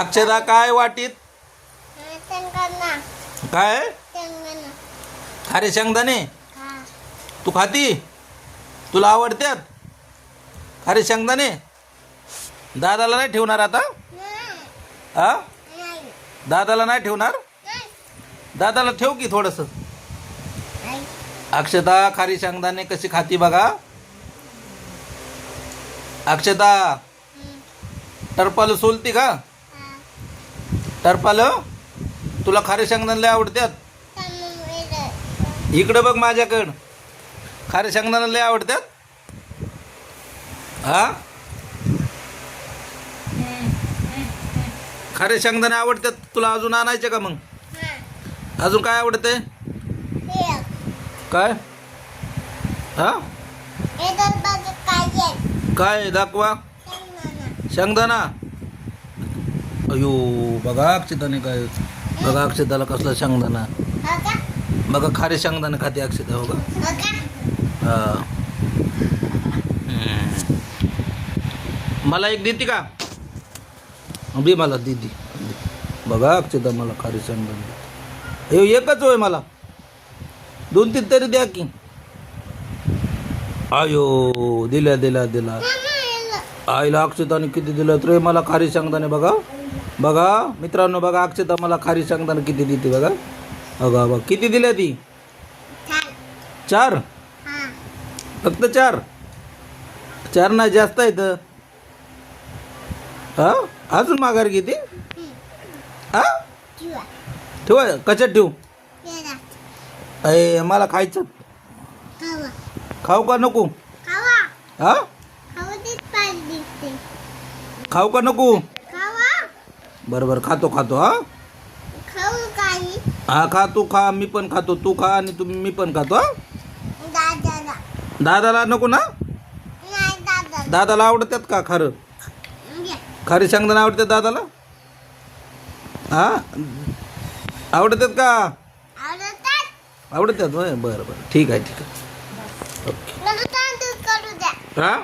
अक्षदा काय वाटीत? काय? खारे शेंगदाणे? तू खाती? तुला आवडत्यात खारे शेंगदाणे? दादाला नाही ठेवणार आता? हा? दादाला नाही ठेवणार? दादाला ठेव की थोडंसं. अक्षता खारी शेंगदाणे कशी खाती बघा? अक्षता टरपाल सोलती का? टरपाल तुला खारे शेंगदाणे लय आवडत्यात तमिळ इकडं बघ माझ्याकडं. खारे शेंगदाणे लय आवडत्यात हा? खारे शेंगदाणे आवडतात तुला अजून आणायचे का मग? अजून काय आवडते काय? हा? काय? दाखवा. शेंगदाणा. अयो बघा अक्षताने काय बघा अक्षताला कसला शेंगदाणा. बघा. खारे शेंगदाणे खाते अक्षता हो का? हो. मला एक देते का? दे मला दीदी बघा अक्षता मला खारी शेंगदाणे. हे एकच होय मला. दोन तीन तरी द्या की. अयो दिल्या दिल्या दिला. आईला अक्षताने किती दिलं रे मला खारी शेंगदाणे बघा. बघा मित्रांनो बघा अक्षता मला खारी शेंगदाणे किती देते बघा. बघा बघा किती दिल्या ती? चार. हा. फक्त चार? चार नाही जास्त आहेत हा? अजून माघार घेते? हा? ठेवा. कशात ठेवू? अय मला खायचं. खाऊ का नको? हा? खाऊ का नको? बरं बरं खातो खातो हा? खाऊ काही. हा खा तू खा मी पण खातो तू खा आणि तू मी पण खातो हा? दादाला. दादाला नको ना? नाही दादाला. आवडतात का खरं? घ्या. खारी शेंगदाणा आवडतात दादाला? हा? आवडतात का? आवडतात. आवडतात होय बरं बरं. ठीक आहे ठीक आहे. ओके मला तांदूळ करू द्या. हा?